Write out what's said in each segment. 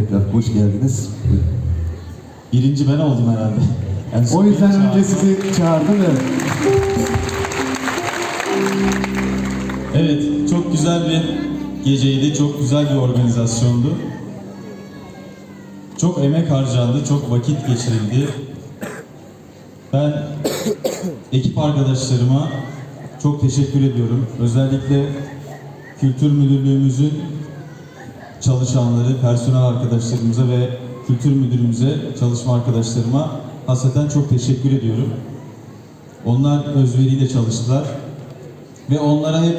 Tekrar hoş geldiniz. Birinci ben oldum herhalde. Son O yüzden beni önce sizi çağırdım ve Evet, çok güzel bir geceydi, çok güzel bir organizasyondu. Çok emek harcandı, çok vakit geçirildi. Ben ekip arkadaşlarıma çok teşekkür ediyorum. Özellikle Kültür Müdürlüğümüzün çalışanları, personel arkadaşlarımıza ve kültür müdürümüze, çalışma arkadaşlarıma hasreten çok teşekkür ediyorum. Onlar özveriyle çalıştılar ve onlara hep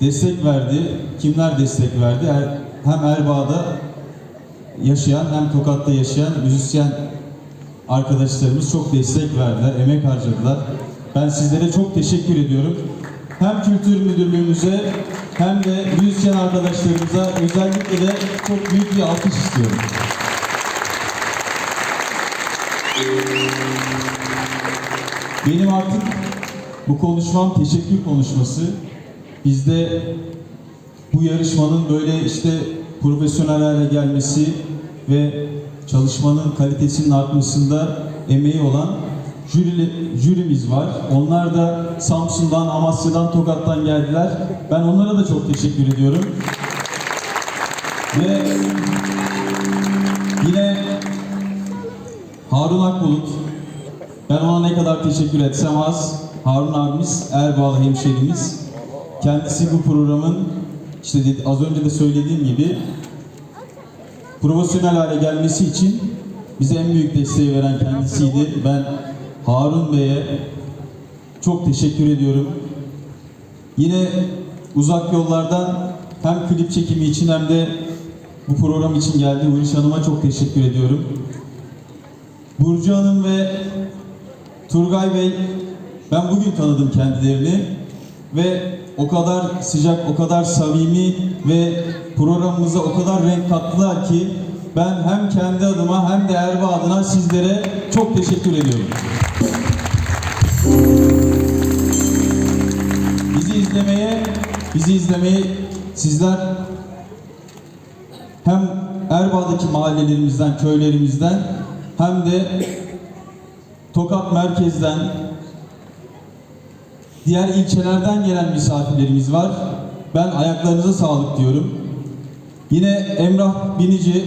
destek verdi. Kimler destek verdi? Er- Hem Erbaa'da yaşayan hem Tokat'ta yaşayan müzisyen arkadaşlarımız çok destek verdiler, emek harcadılar. Ben sizlere çok teşekkür ediyorum. Hem Kültür Müdürlüğümüze hem de müzisyen arkadaşlarımıza özellikle de çok büyük bir alkış istiyorum. Benim artık bu konuşmam teşekkür konuşması. Bizde bu yarışmanın böyle işte profesyonel hale gelmesi ve çalışmanın kalitesinin artmasında emeği olan jüri, jürimiz var. Onlar da Samsun'dan, Amasya'dan, Tokat'tan geldiler. Ben onlara da çok teşekkür ediyorum. Ve yine Harun Akbulut, ben ona ne kadar teşekkür etsem az. Harun abimiz, Erbağlı hemşerimiz. Kendisi bu programın işte az önce de söylediğim gibi profesyonel hale gelmesi için bize en büyük desteği veren kendisiydi. Ben Harun Bey'e çok teşekkür ediyorum. Yine uzak yollardan hem klip çekimi için hem de bu program için geldi. Uriş Hanım'a çok teşekkür ediyorum. Burcu Hanım ve Turgay Bey, ben bugün tanıdım kendilerini ve o kadar sıcak, o kadar samimi ve programımıza o kadar renk kattılar ki ben hem kendi adıma hem de Erba adına sizlere çok teşekkür ediyorum. Bizi izlemeye, bizi izlemeye sizler hem Erbaa'daki mahallelerimizden, köylerimizden hem de Tokat merkezden, diğer ilçelerden gelen misafirlerimiz var. Ben ayaklarınıza sağlık diyorum. Yine Emrah Binici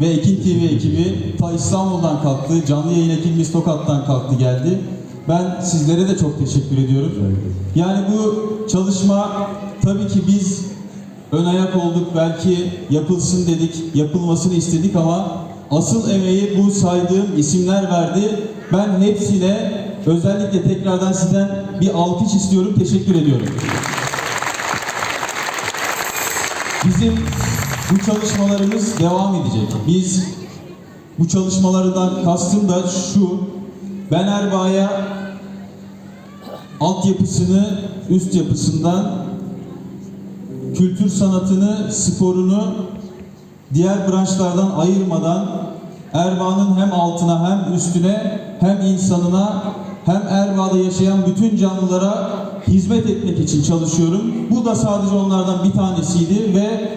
ve Ekin TV ekibi ta İstanbul'dan kalktı. Canlı yayın ekibimiz Tokat'tan kalktı geldi. Ben sizlere de çok teşekkür ediyorum. Yani bu çalışma tabii ki biz ön ayak olduk. Belki yapılsın dedik, yapılmasını istedik ama asıl emeği bu saydığım isimler verdi. Ben hepsine özellikle tekrardan sizden bir alkış istiyorum. Teşekkür ediyorum. Bizim bu çalışmalarımız devam edecek. Biz bu çalışmalardan kastım da şu. Ben Erbaa'ya altyapısını üst yapısından kültür sanatını, sporunu diğer branşlardan ayırmadan Erbaa'nın hem altına hem üstüne hem insanına hem Erbaa'da yaşayan bütün canlılara hizmet etmek için çalışıyorum. Bu da sadece onlardan bir tanesiydi ve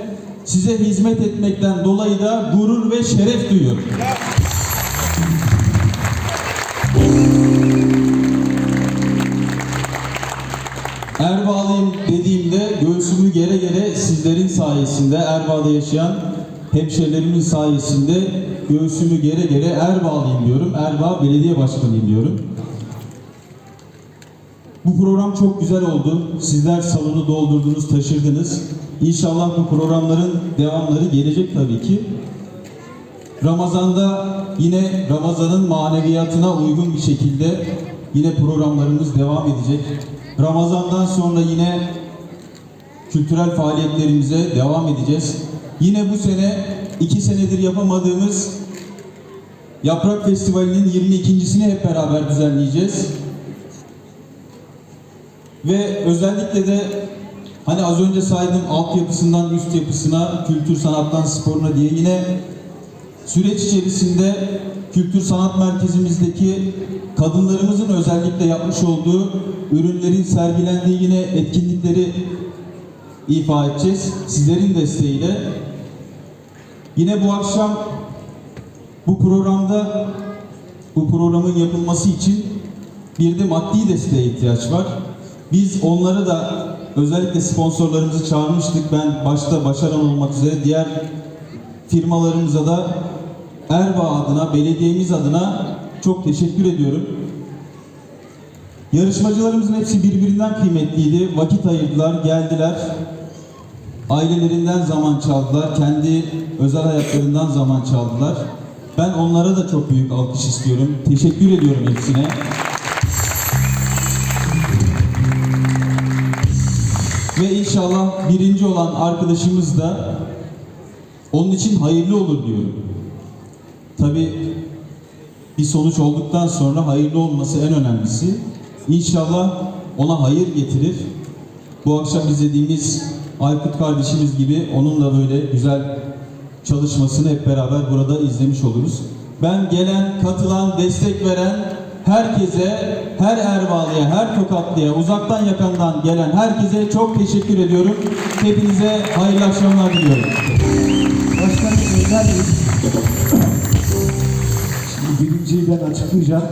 size hizmet etmekten dolayı da gurur ve şeref duyuyorum. Erbağlıyım dediğimde göğsümü gere gere sizlerin sayesinde, Erbaa'da yaşayan hemşerilerimin sayesinde göğsümü gere gere Erbağlıyım diyorum. Erbaa Belediye Başkanıyım diyorum. Bu program çok güzel oldu. Sizler salonu doldurdunuz, taşırdınız. İnşallah bu programların devamları gelecek tabii ki. Ramazan'da yine Ramazan'ın maneviyatına uygun bir şekilde yine programlarımız devam edecek. Ramazan'dan sonra yine kültürel faaliyetlerimize devam edeceğiz. Yine bu sene iki senedir yapamadığımız Yaprak Festivali'nin 22.sini hep beraber düzenleyeceğiz. Ve özellikle de hani az önce saydım altyapısından üst yapısına, kültür sanattan sporuna diye yine süreç içerisinde Kültür Sanat Merkezimizdeki kadınlarımızın özellikle yapmış olduğu ürünlerin sergilendiği yine etkinlikleri ifa edeceğiz. Sizlerin desteğiyle. Yine bu akşam bu programda bu programın yapılması için bir de maddi desteğe ihtiyaç var. Biz onları da özellikle sponsorlarımızı çağırmıştık. Ben başta başaran olmak üzere diğer firmalarımıza da Erbaa adına, belediyemiz adına çok teşekkür ediyorum. Yarışmacılarımızın hepsi birbirinden kıymetliydi. Vakit ayırdılar, geldiler. Ailelerinden zaman çaldılar. Kendi özel hayatlarından zaman çaldılar. Ben onlara da çok büyük alkış istiyorum. Teşekkür ediyorum hepsine. Ve inşallah birinci olan arkadaşımız da onun için hayırlı olur diyorum. Tabii bir sonuç olduktan sonra hayırlı olması en önemlisi. İnşallah ona hayır getirir. Bu akşam izlediğimiz Aykut kardeşimiz gibi onun da böyle güzel çalışmasını hep beraber burada izlemiş oluruz. Ben gelen, katılan, destek veren herkese, her Erbalı'ya, her Tokatlı'ya, uzaktan yakandan gelen herkese çok teşekkür ediyorum. Hepinize hayırlı akşamlar diliyorum. Başkanım özel Şimdi birinciyi ben açıklayacağım.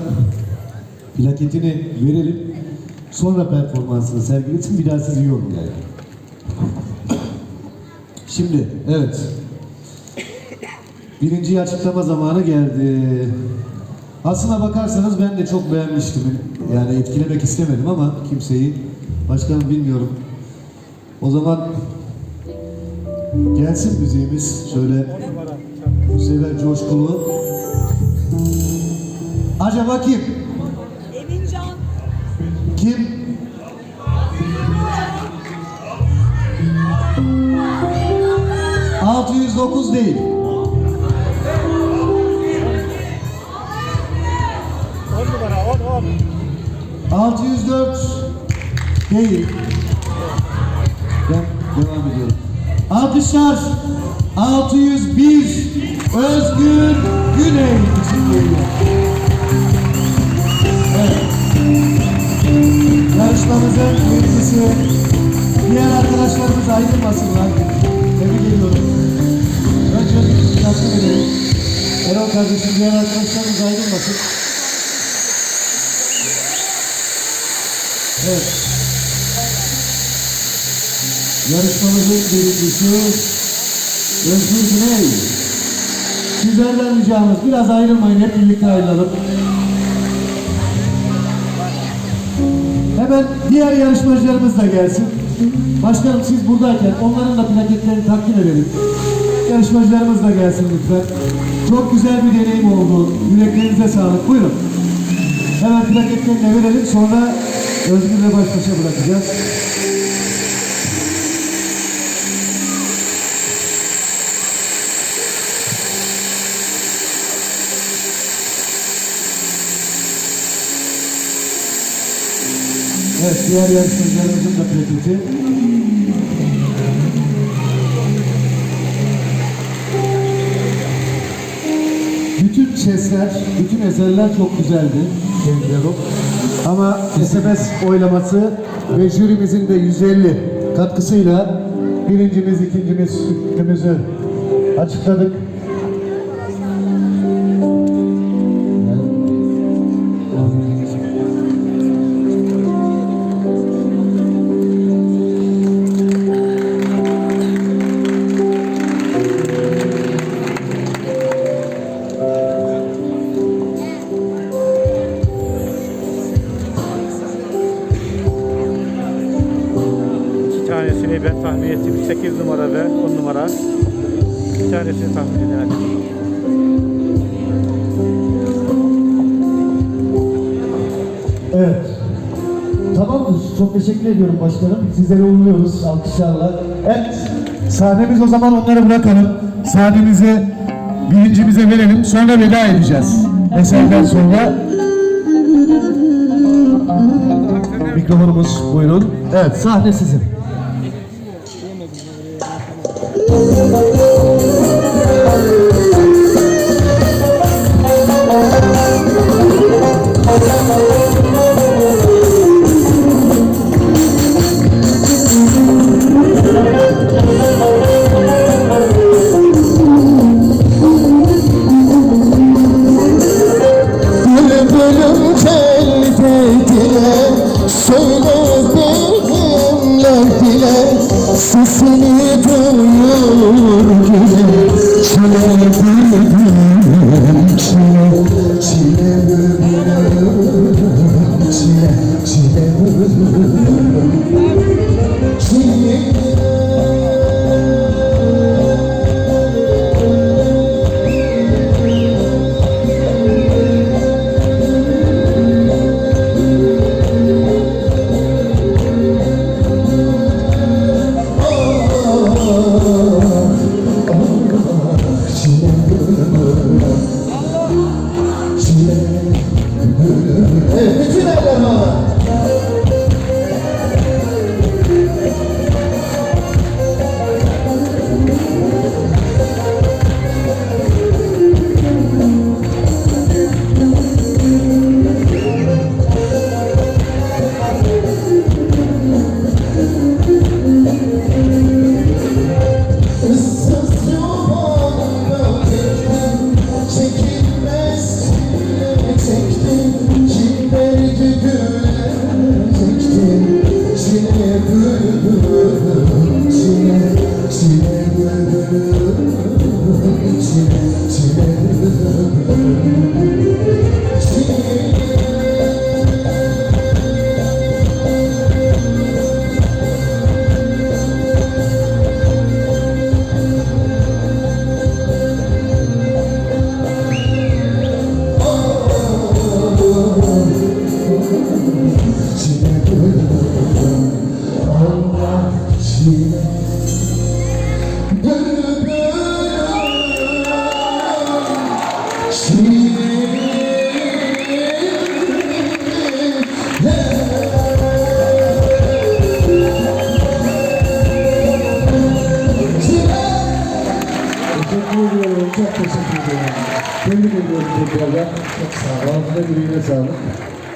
Plaketini verelim. Sonra performansını sergilesin. Bir daha sizi yormayayım. Şimdi evet. Birinciyi açıklama zamanı geldi. Aslına bakarsanız ben de çok beğenmiştim. Yani etkilemek istemedim ama kimseyi. Başkanım bilmiyorum. O zaman gelsin müziğimiz. Şöyle bu sefer coşkulu. Acaba kim? Emincan. Kim? ...609 değil. 604 değil. Ben devam ediyorum. Alkışlar 601 Özgür Güney için geliyor. Evet. Yarışmamızın birincisi diğer arkadaşlarımız ayrılmasınlar. Tebrik ediyorum. Önce takdim edelim. Erol kardeşim diğer arkadaşlarımız ayrılmasın. Evet. Yarışmamızın birincisi Özgür Güney. Sizlerden ricamız biraz ayrılmayın, hep birlikte ayrılalım. Hemen diğer yarışmacılarımız da gelsin. Başkanım siz buradayken onların da plaketlerini takdim edelim. Yarışmacılarımız da gelsin lütfen. Çok güzel bir deneyim oldu. Yüreklerinize sağlık. Buyurun. Hemen plaketlerini verelim. Sonra Özgür'le baş başa bırakacağız. Evet, diğer yarışmacılarımızın da plaketi. Bütün sesler, bütün eserler çok güzeldi. Kendileri. Ama SMS oylaması ve jürimizin de 150 katkısıyla birincimiz, ikincimiz, üçüncümüzü açıkladık. Evet. Tamamdır. Çok teşekkür ediyorum başkanım. Sizleri uğurluyoruz alkışlarla. Evet. Sahnemiz o zaman onları bırakalım. Sahnemizi birincimize verelim. Sonra veda edeceğiz. Eserden sonra. Mikrofonumuz buyurun. Evet sahne sizin. Evet, bütün eller bana.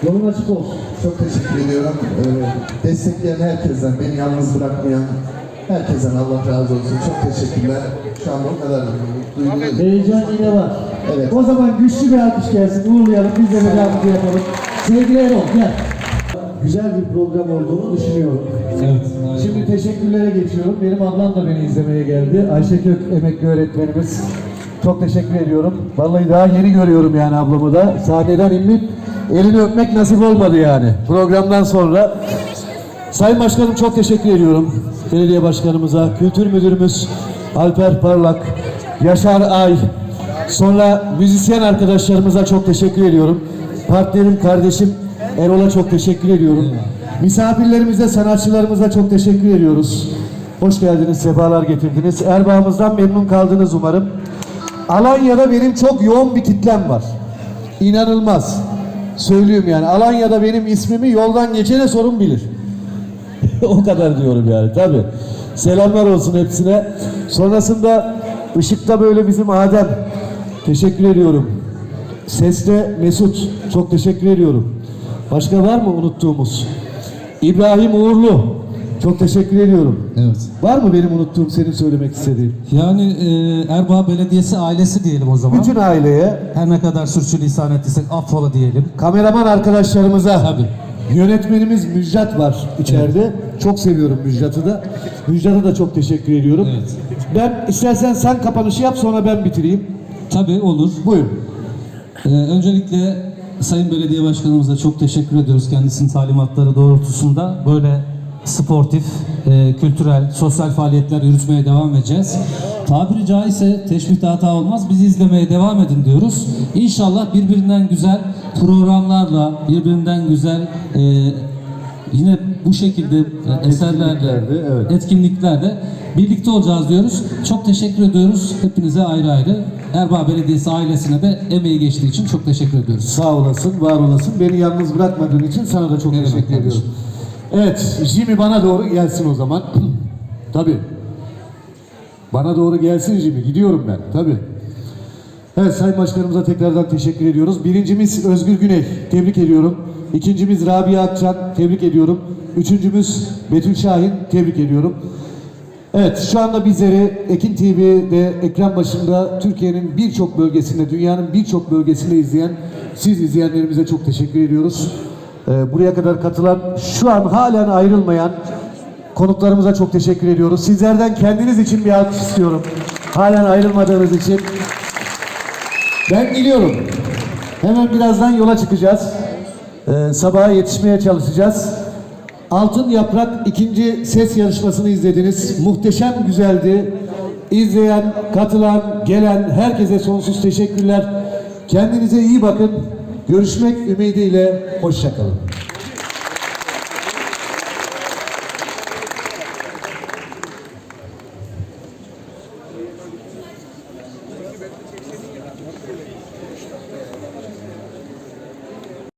Yolun açık olsun. Çok teşekkür ediyorum. Ee, destekleyen herkesten, beni yalnız bırakmayan herkesten Allah razı olsun. Çok teşekkürler. Şu an o kadar mutluyum. Heyecan yine var. Evet. O zaman güçlü bir alkış gelsin. Uğurlayalım. Biz de vedamızı yapalım. Sevgili Erol gel. Güzel bir program olduğunu düşünüyorum. Evet. Şimdi teşekkürlere geçiyorum. Benim ablam da beni izlemeye geldi. Ayşe Kök emekli öğretmenimiz. Çok teşekkür ediyorum. Vallahi daha yeni görüyorum yani ablamı da. Sahneden inip elini öpmek nasip olmadı yani. Programdan sonra. Sayın Başkanım çok teşekkür ediyorum. Belediye Başkanımıza, Kültür Müdürümüz Alper Parlak, Yaşar Ay, sonra müzisyen arkadaşlarımıza çok teşekkür ediyorum. Partnerim, kardeşim Erol'a çok teşekkür ediyorum. Misafirlerimize, sanatçılarımıza çok teşekkür ediyoruz. Hoş geldiniz, sefalar getirdiniz. Erbağımızdan memnun kaldınız umarım. Alanya'da benim çok yoğun bir kitlem var. İnanılmaz. Söylüyorum yani. Alanya'da benim ismimi yoldan geçene sorun bilir. o kadar diyorum yani tabi. Selamlar olsun hepsine. Sonrasında ışıkta böyle bizim Adem. Teşekkür ediyorum. Seste Mesut. Çok teşekkür ediyorum. Başka var mı unuttuğumuz? İbrahim Uğurlu. Çok teşekkür ediyorum. Evet. Var mı benim unuttuğum senin söylemek istediğin? Yani e, Erbaa Belediyesi ailesi diyelim o zaman. Bütün aileye, Her ne kadar sürçülisan ettiysek affola diyelim. kameraman arkadaşlarımıza, Tabii. yönetmenimiz Müjdat var içeride. Çok seviyorum Müjdat'ı da. Müjdat'a da çok teşekkür ediyorum. Evet. Ben istersen sen kapanışı yap sonra ben bitireyim. Tabii olur. Buyur. E, öncelikle Sayın Belediye Başkanımıza çok teşekkür ediyoruz. Kendisinin talimatları doğrultusunda böyle sportif, e, kültürel, sosyal faaliyetler yürütmeye devam edeceğiz. Tabiri caizse teşbihte hata olmaz. Bizi izlemeye devam edin diyoruz. İnşallah birbirinden güzel programlarla, birbirinden güzel e, yine bu şekilde eserlerle, Etkinliklerde, evet. etkinliklerde birlikte olacağız diyoruz. Çok teşekkür ediyoruz hepinize ayrı ayrı. Erbaa Belediyesi ailesine de emeği geçtiği için çok teşekkür ediyoruz. Sağ olasın, var olasın. Beni yalnız bırakmadığın için sana da çok demek teşekkür ediyorum. Evet, Jimmy bana doğru gelsin o zaman. Tabii. Bana doğru gelsin Jimmy. Gidiyorum ben. Tabii. Evet Sayın Başkanımıza tekrardan teşekkür ediyoruz. Birincimiz Özgür Güney. Tebrik ediyorum. İkincimiz Rabia Akçan. Tebrik ediyorum. Üçüncümüz Betül Şahin. Tebrik ediyorum. Evet şu anda bizleri Ekin TV'de ekran başında Türkiye'nin birçok bölgesinde, dünyanın birçok bölgesinde izleyen siz izleyenlerimize çok teşekkür ediyoruz. Ee, buraya kadar katılan, şu an halen ayrılmayan konuklarımıza çok teşekkür ediyoruz. Sizlerden kendiniz için bir alkış istiyorum. Halen ayrılmadığınız için. Ben gidiyorum. Hemen birazdan yola çıkacağız. Ee, sabaha yetişmeye çalışacağız. Altın Yaprak ikinci ses yarışmasını izlediniz. Muhteşem güzeldi. İzleyen, katılan, gelen herkese sonsuz teşekkürler. Kendinize iyi bakın. Görüşmek ümidiyle. Hoşçakalın.